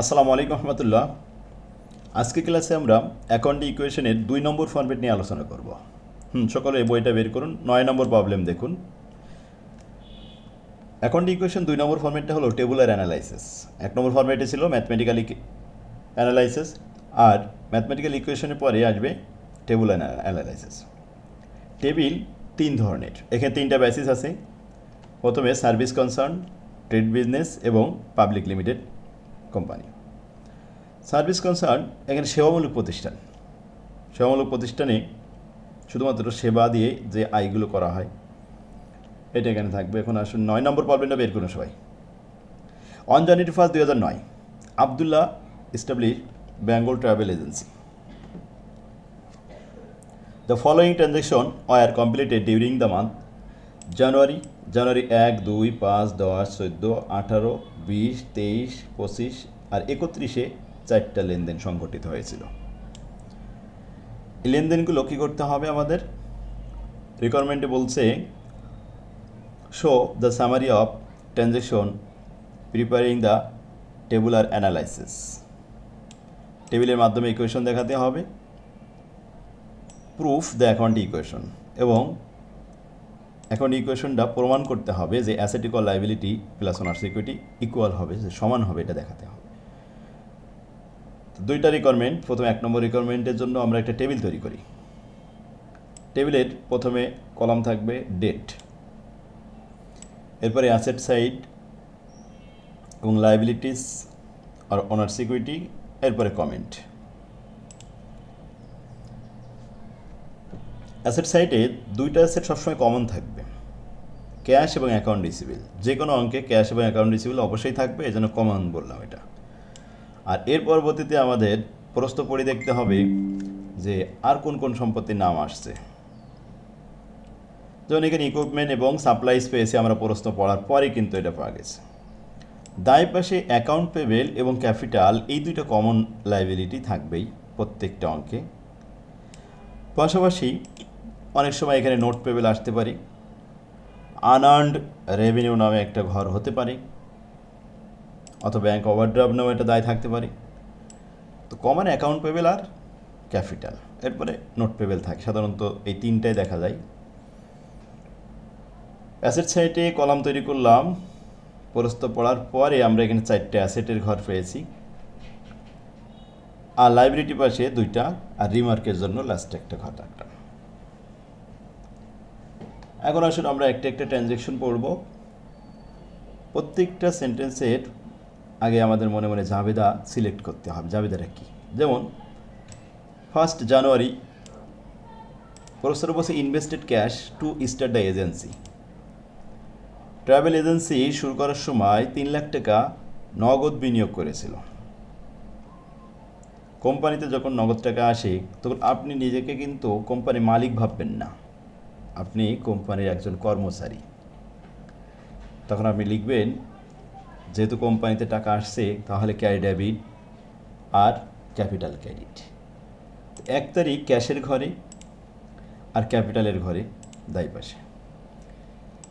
আসসালামু আলাইকুম রহমতুল্লাহ। আজকে ক্লাসে আমরা অ্যাকাউন্ট ইকুয়েশনের দুই নম্বর ফর্মেট নিয়ে আলোচনা করব। হুম, সকলে এই বইটা বের করুন। নয় নম্বর প্রবলেম দেখুন। অ্যাকাউন্ট ইকুয়েশন দুই নম্বর ফর্মেটটা হলো টেবুলার অ্যানালাইসিস এক নম্বর ফর্মেটে ছিল ম্যাথমেটিক্যাল অ্যানালাইসিস আর ম্যাথমেটিক্যাল ইকুয়েশনের পরে আসবে টেবুলার অ্যানালাইসিস টেবিল তিন ধরনের। এখানে তিনটা বেসিস আছে। প্রথমে সার্ভিস কনসার্ন ট্রেড বিজনেস এবং public limited company. Service concern এখানে সেবামূলক প্রতিষ্ঠান। সেবামূলক প্রতিষ্ঠানে শুধুমাত্র সেবা দিয়ে যে আয়গুলো করা হয়, এটা এখানে থাকবে। এখন আসুন নয় নম্বর প্রবলেমটা বের করুন সবাই। অন জানুয়ারি ফার্স্ট দুই হাজার নয়, Abdullah establish Bengal travel agency. The following transaction are completed during the month January January এক, দুই, পাঁচ, দশ, চোদ্দ, আঠারো, বিশ, তেইশ, পঁচিশ আর একত্রিশে চারটা লেনদেন সংঘটিত হয়েছিল। এই লেনদেনগুলো কী করতে হবে আমাদের? রিকোয়ারমেন্টে বলছে show the summary of transaction preparing the tabular analysis টেবিলের মাধ্যমে ইকুয়েশন দেখাতে হবে। প্রুফ দ্য অ্যাকাউন্ট ইকুয়েশন এবং এখন ইকুয়েশনটা প্রমাণ করতে হবে যে asset equal liability plus owner security equal হবে, যে সমান হবে এটা দেখাতে হবে। দুইটা রিকোয়ারমেন্ট প্রথমে এক নম্বর রিকোয়ারমেন্টের জন্য আমরা একটা টেবিল তৈরি করি। টেবিলের প্রথমে কলাম থাকবে ডেট এরপরে অ্যাসেট সাইড এবং লাইবিলিটিস আর ওনার সিকিউরিটি এরপরে কমেন্ট অ্যাসেট সাইটে দুইটা অ্যাসেট সবসময় কমন থাকবে। ক্যাশ এবং অ্যাকাউন্ট রিসিভেল। যে কোনো অঙ্কে ক্যাশ এবং অ্যাকাউন্ট রিসিভেল অবশ্যই থাকবে এই জন্য কমন বললাম এটা। আর এর পরবর্তীতে আমাদের প্রস্ত পড়ে দেখতে হবে যে আর কোন কোন সম্পত্তির নাম আসছে। যেমন এখানে ইকুইপমেন্ট এবং সাপ্লাই স্পেসে আমরা প্রশ্ন পড়ার পরে কিন্তু এটা পাওয়া গেছে। দায় পাশে অ্যাকাউন্ট পেবেল এবং ক্যাপিটাল এই দুইটা কমন লাইবিলিটি থাকবেই প্রত্যেকটা অঙ্কে। পাশাপাশি অনেক সময় এখানে নোট পেবেল আসতে পারে। আনআর্নড রেভিনিউ নামে একটা ঘর হতে পারে, অথবা ব্যাংক ওভারড্রাফট নামে একটা দায় থাকতে পারে। তো কমন অ্যাকাউন্ট পেবেল আর ক্যাপিটাল। এরপরে নোট পেবেল থাকে। সাধারণত এই তিনটাই দেখা যায়। অ্যাসেট সাইটে কলাম তৈরি করলাম। প্রস্ত পড়ার পরে আমরা এখানে চারটে অ্যাসেটের ঘর পেয়েছি। আর লাইব্রেরিটি পাশে দুইটা, আর রিমার্কের জন্য লাস্টে একটা ঘর, একটা। এখন আসুন আমরা একটা একটা ট্রানজ্যাকশন পড়ব। প্রত্যেকটা সেন্টেন্সের আগে আমাদের মনে মনে জাবেদা সিলেক্ট করতে হবে। জাবেদাটা কী? যেমন first January professor Bose invested cash to start the agency travel agency শুরু করার সময় তিন লাখ টাকা নগদ বিনিয়োগ করেছিল। কোম্পানিতে যখন নগদ টাকা আসে, তখন আপনি নিজেকে কিন্তু কোম্পানির মালিক ভাববেন না। আপনি কোম্পানির একজন কর্মচারী। তখন আপনি লিখবেন, যেহেতু কোম্পানিতে টাকা আসছে, তাহলে ক্যারি ডেবিট আর ক্যাপিটাল ক্রেডিট। এক তারিখ ক্যাশের ঘরে আর ক্যাপিটালের ঘরে দায় পাশে।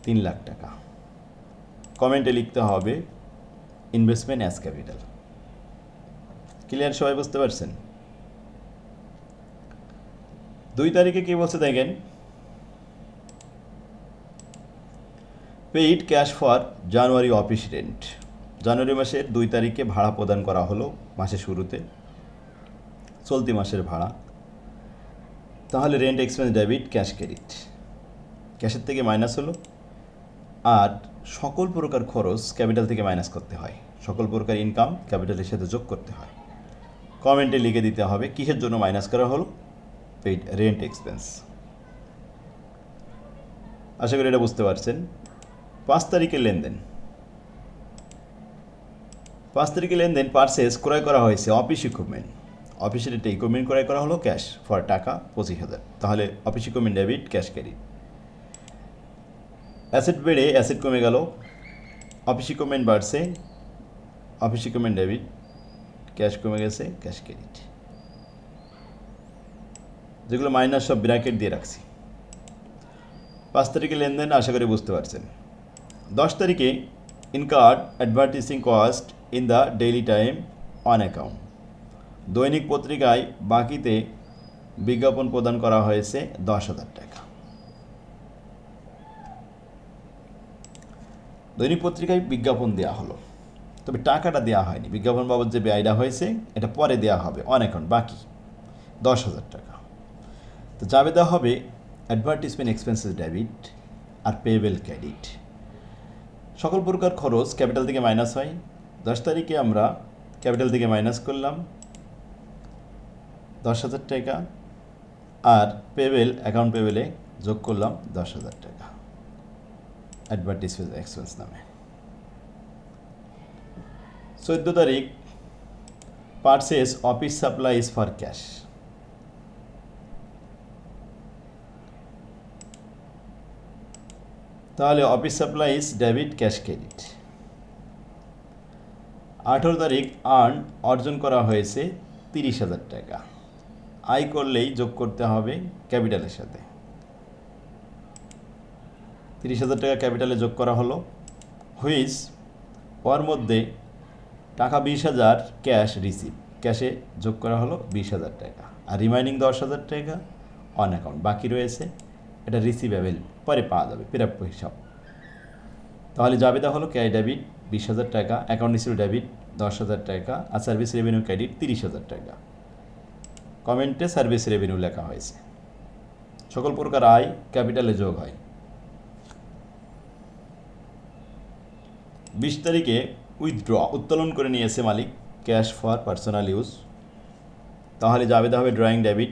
তিন লাখ টাকা। কমেন্টে লিখতে হবে, ইনভেস্টমেন্ট অ্যাজ ক্যাপিটাল। ক্লিয়ার? সবাই বুঝতে পারছেন? দুই তারিখে কি বলছে দেখেন paid cash for January office rent January মাসের দুই তারিখে ভাড়া প্রদান করা হলো মাসের শুরুতে। চলতি মাসের ভাড়া। তাহলে rent expense debit cash credit ক্যাশের থেকে মাইনাস হলো। আর সকল প্রকার খরচ ক্যাপিটাল থেকে মাইনাস করতে হয়। সকল প্রকার ইনকাম ক্যাপিটালের সাথে যোগ করতে হয়। কমেন্টে লিখে দিতে হবে কিসের জন্য মাইনাস করা হলো? পেইড রেন্ট এক্সপেন্স আশা করি এটা বুঝতে পারছেন। পাঁচ তারিখের লেনদেন। পাঁচ তারিখের লেনদেন পার্সেস ক্রয় করা হয়েছে অফিস ইকুইপমেন্ট অফিসের একটা ইকুইপমেন্ট ক্রয় করা হলো ক্যাশ ফর টাকা পঁচিশ হাজার। তাহলে office equipment debit cash credit asset বেড়ে অ্যাসেট কমে গেল। অফিস ইকুইপমেন্ট বাড়ছে। অফিস ইকুইপমেন্ট ডেবিট ক্যাশ কমে গেছে ক্যাশ ক্রেডিট যেগুলো মাইনাস সব ব্র্যাকেট দিয়ে রাখছি। পাঁচ তারিখে লেনদেন আশা করি বুঝতে পারছেন। দশ তারিখে incurred advertising cost in the Daily Time on account. দৈনিক পত্রিকায় বাকিতে বিজ্ঞাপন প্রদান করা হয়েছে দশ হাজার টাকা। দৈনিক পত্রিকায় বিজ্ঞাপন দেওয়া হলো। তবে টাকাটা দেওয়া হয়নি। বিজ্ঞাপন বাবদ যে ব্যয়টা হয়েছে, এটা পরে দেওয়া হবে। অন অ্যাকাউন্ট বাকি। দশ হাজার টাকা। তো যাবে দেওয়া হবে অ্যাডভার্টিসমেন্ট এক্সপেন্সেস ডেবিট আর পেবেল ক্রেডিট। সকল প্রকার খরচ ক্যাপিটাল থেকে মাইনাস হয়। দশ তারিখে আমরা ক্যাপিটাল থেকে মাইনাস করলাম। দশ হাজার টাকা। আর পেবেল অ্যাকাউন্ট পেবেলে যোগ করলাম দশ হাজার টাকা। অ্যাডভার্টিসমেন্ট এক্সপেন্স নামে। চোদ্দ তারিখ purchase office supplies for cash তাহলে office supplies debit cash credit. আঠেরো তারিখ আর্ন অর্জন করা হয়েছে তিরিশ হাজার টাকা। আয় করলেই যোগ করতে হবে ক্যাপিটালের সাথে। তিরিশ হাজার টাকা ক্যাপিটালে যোগ করা হলো। হুইচ ওর মধ্যে টাকা বিশ হাজার ক্যাশ রিসিভ ক্যাশে যোগ করা হলো বিশ হাজার টাকা। আর রিমাইনিং দশ হাজার টাকা অন অ্যাকাউন্ট বাকি রয়েছে, এটা রিসিভেবল পরে পাওয়া যাবে প্রাপ্য হিসাব। তাহলে জাবেদা হলো ক্যাশ ডেবিট বিশ হাজার টাকা, অ্যাকাউন্ট রিসিভ ডেবিট দশ হাজার টাকা, আর সার্ভিস রেভিনিউ ক্রেডিট তিরিশ হাজার টাকা। কমেন্টে সার্ভিস রেভিনিউ লেখা হয়েছে। সকল প্রকার আয় ক্যাপিটালে যোগ হয়। বিশ তারিখে উইথড্র উত্তোলন করে নিয়েছে মালিক ক্যাশ ফর পার্সোনাল ইউজ। তাহলে জাবেদা হবে ড্রয়িং ডেবিট,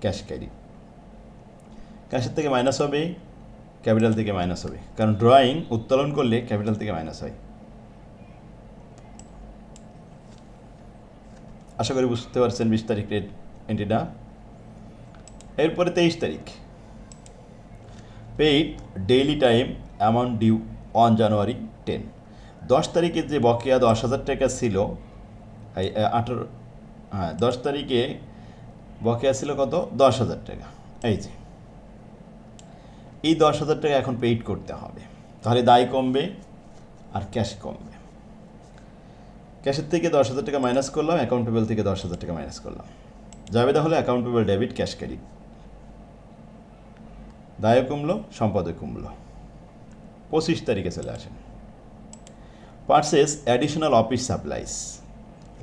ক্যাশ ক্যারি ক্যাশের থেকে মাইনাস হবে ক্যাপিটাল থেকে মাইনাস হবে। কারণ ড্রয়িং উত্তোলন করলে ক্যাপিটাল থেকে মাইনাস হয়। আশা করি বুঝতে পারছেন বিশ তারিখের এন্ট্রিটা এরপরে তেইশ তারিখ। Paid Daily Time amount due on January ten দশ তারিখে যে বকেয়া দশ হাজার টাকা ছিল আঠেরো হ্যাঁ দশ তারিখে বকেয়া ছিল কত? দশ হাজার টাকা। এই যে। এই দশ হাজার টাকা এখন পেইড করতে হবে। তাহলে দায় কমবে আর ক্যাশ কমবে। ক্যাশের থেকে দশ হাজার টাকা মাইনাস করলাম অ্যাকাউন্টেবল থেকে দশ হাজার টাকা মাইনাস করলাম। যাবে তাহলে অ্যাকাউন্টেবল ডেবিট ক্যাশ ক্রেডিট দায়ও কমলো, সম্পদও কমলো। পঁচিশ তারিখে চলে আসেন। পার্সেস অ্যাডিশনাল অফিস সাপ্লাইস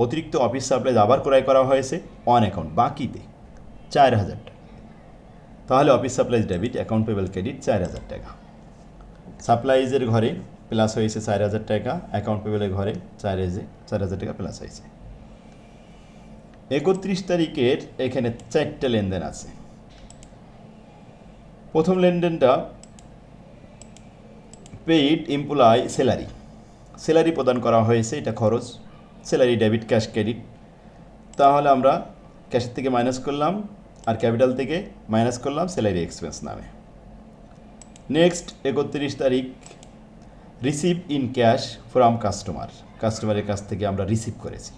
অতিরিক্ত অফিস সাপ্লাইজ আবার ক্রয় করা হয়েছে অন অ্যাকাউন্ট বাকিতে চার হাজার টাকা। তাহলে office supplies debit account payable credit চার হাজার টাকা। সাপ্লাইজের ঘরে প্লাস হয়েছে চার হাজার টাকা অ্যাকাউন্ট পেবলের ঘরে চার চার হাজার টাকা প্লাস হয়েছে। একত্রিশ তারিখের এখানে চারটে লেনদেন আছে। প্রথম লেনদেনটা পেইড এমপ্লয় স্যালারি স্যালারি প্রদান করা হয়েছে, এটা খরচ। স্যালারি ডেবিট ক্যাশ ক্রেডিট তাহলে আমরা ক্যাশের থেকে মাইনাস করলাম। আর ক্যাপিটাল থেকে মাইনাস করলাম স্যালারি এক্সপেন্স নামে। নেক্সট একত্রিশ তারিখ receive in cash from customer. কাস্টমারের কাছ থেকে আমরা রিসিভ করেছি।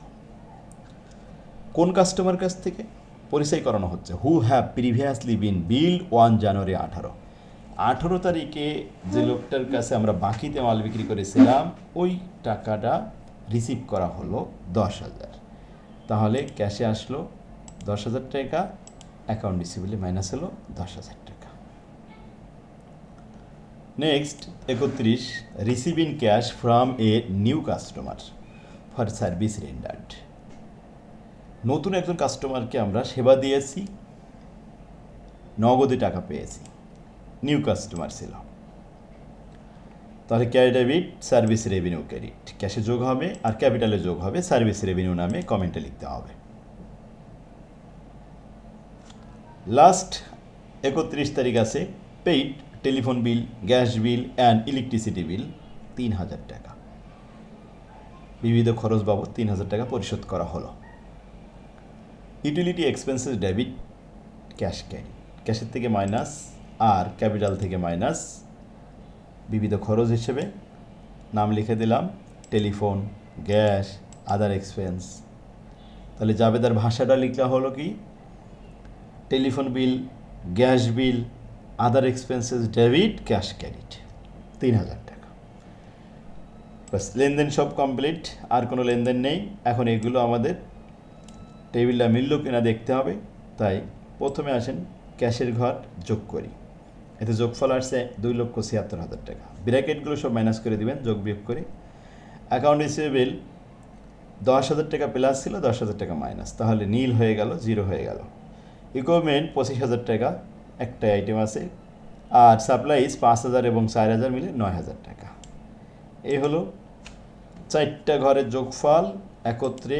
কোন কাস্টমার কাছ থেকে? পরিচয় করানো হচ্ছে। Who have previously been bill one January আঠারো। আঠারো তারিখে যে লোকটার কাছে আমরা বাকিতে মাল বিক্রি করেছিলাম ওই টাকাটা রিসিভ করা হলো দশ হাজার। তাহলে ক্যাশে আসলো দশ হাজার টাকা অ্যাকাউন্ট রিসিভেলে মাইনাস হলো দশ হাজার টাকা। নেক্সট একত্রিশ receive cash from a new customer for service rendered নতুন একজন কাস্টমারকে আমরা সেবা দিয়েছি, নগদে টাকা পেয়েছি নিউ কাস্টমার ছিল। তাহলে cash debit service revenue credit ক্যাশে যোগ হবে আর ক্যাপিটালে যোগ হবে সার্ভিস রেভিনিউ নামে কমেন্টে লিখতে হবে। লাস্ট একত্রিশ তারিখ আছে paid telephone bill gas bill and electricity bill তিন হাজার টাকা। বিবিধ খরচ বাবদ তিন হাজার টাকা পরিশোধ করা হলো। Utility expenses debit cash carry ক্যাশের থেকে মাইনাস আর ক্যাপিটাল থেকে মাইনাস বিবিধ খরচ হিসেবে নাম লিখে দিলাম টেলিফোন গ্যাস আদার এক্সপেন্স তাহলে জাবেদার ভাষাটা লিখলে হলো কি? Telephone bill, gas bill other expenses debit cash credit তিন হাজার টাকা। বাস লেনদেন সব কমপ্লিট আর কোনো লেনদেন নেই। এখন এগুলো আমাদের টেবিলটা মিলল কিনা দেখতে হবে। তাই প্রথমে আসেন ক্যাশের ঘর যোগ করি। এতে যোগফল আসছে দুই লক্ষ ছিয়াত্তর হাজার টাকা। ব্র্যাকেটগুলো সব মাইনাস করে দিবেন, যোগ বিয়োগ করে। অ্যাকাউন্ট রিসিভেবল দশ হাজার টাকা প্লাস ছিল, দশ হাজার টাকা মাইনাস তাহলে নীল হয়ে গেল জিরো হয়ে গেল। ইকুইপমেন্ট পঁচিশ হাজার টাকা, একটা আইটেম আছে। আর সাপ্লাইজ পাঁচ হাজার এবং চার হাজার মিলে নয় হাজার টাকা। এই হলো চারটা ঘরের যোগফল একত্রে।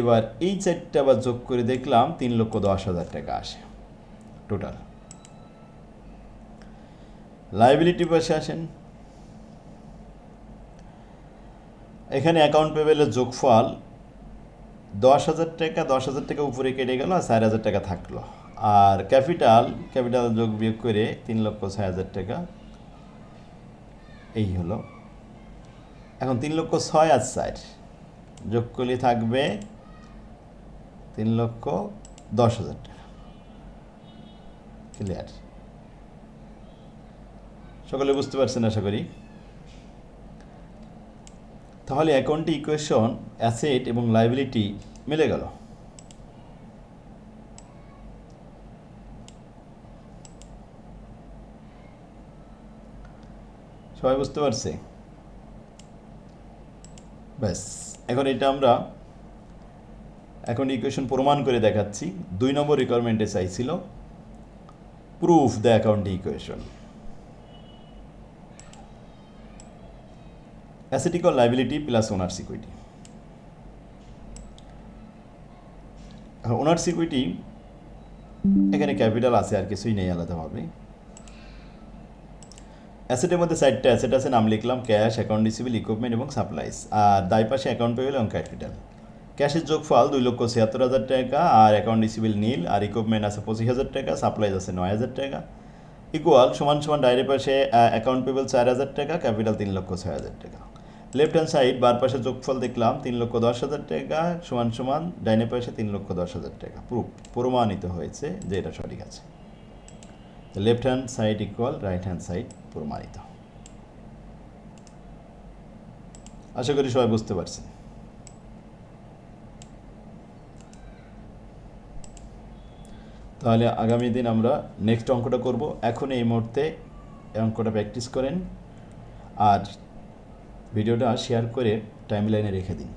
এবার এই চারটা আবার যোগ করে দেখলাম তিন লক্ষ দশ হাজার টাকা আসে টোটাল লাইবিলিটি পাশে আসেন। এখানে অ্যাকাউন্ট পেবেলের যোগফল দশ হাজার টাকা, দশ হাজার টাকা উপরে কেটে গেল আর চার হাজার টাকা থাকল। আর ক্যাপিটাল ক্যাপিটাল যোগ বিয়োগ করে তিন লক্ষ ছয় হাজার টাকা। এই হলো। এখন তিন লক্ষ ছয় আর চার। যোগ করলে থাকবে তিন লক্ষ দশ হাজার টাকা। ক্লিয়ার সকলে বুঝতে পারছেন আশা করি? তাহলে অ্যাকাউন্টে ইকুয়েশন অ্যাসেট এবং লাইবিলিটি মিলে গেল। সবাই বুঝতে পারছে? ব্যাস, এখন এটা আমরা এখন ইকুয়েশন প্রমাণ করে দেখাচ্ছি। দুই নম্বর রিকোয়ারমেন্টে চাইছিল proof the account equation asset equal liability plus owner equity owner equity এখানে ক্যাপিটাল আছে আর কিছুই নেই আলাদাভাবে। অ্যাসেটের মধ্যে চারটে অ্যাসেট আছে, নাম লিখলাম, ক্যাশ, অ্যাকাউন্ট রিসিভেল, ইকুইপমেন্ট এবং সাপ্লাইস। আর দায় পাশে অ্যাকাউন্ট পেবেল এবং ক্যাপিটাল। ক্যাশের যোগফল দুই লক্ষ ছিয়াত্তর হাজার টাকা, আর অ্যাকাউন্ট রিসিভেল নীল, আর ইকুইপমেন্ট আছে পঁচিশ হাজার টাকা সাপ্লাইজ আছে নয় হাজার টাকা। ইকুয়াল, সমান সমান ডাইরেক্ট পাশে অ্যাকাউন্ট পেবেল চার হাজার টাকা, ক্যাপিটাল তিন লক্ষ ছয় হাজার টাকা। লেফট হ্যান্ড সাইড বার পাশে যোগফল দেখলাম তিন লক্ষ দশ হাজার টাকা, সমান সমান ডাইনে পাশে তিন লক্ষ দশ হাজার টাকা। প্রুফ প্রমাণিত হয়েছে যে এটা সঠিক আছে। Left hand side equal right hand side প্রমাণিত। আশা করি সবাই বুঝতে পারছেন। তাহলে আগামী দিন আমরা নেক্সট অঙ্কটা করব। এখন এই মুহূর্তে অঙ্কটা প্র্যাকটিস করেন। আর ভিডিওটা শেয়ার করে টাইম লাইনে রেখে দিন।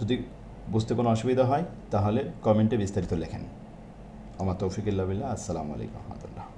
যদি বুঝতে কোনো অসুবিধা হয়, তাহলে কমেন্টে বিস্তারিত লেখেন। আমার তৌফিকুল্লাহ আসসালামু আলাইকুম রহমতুল্লাহ।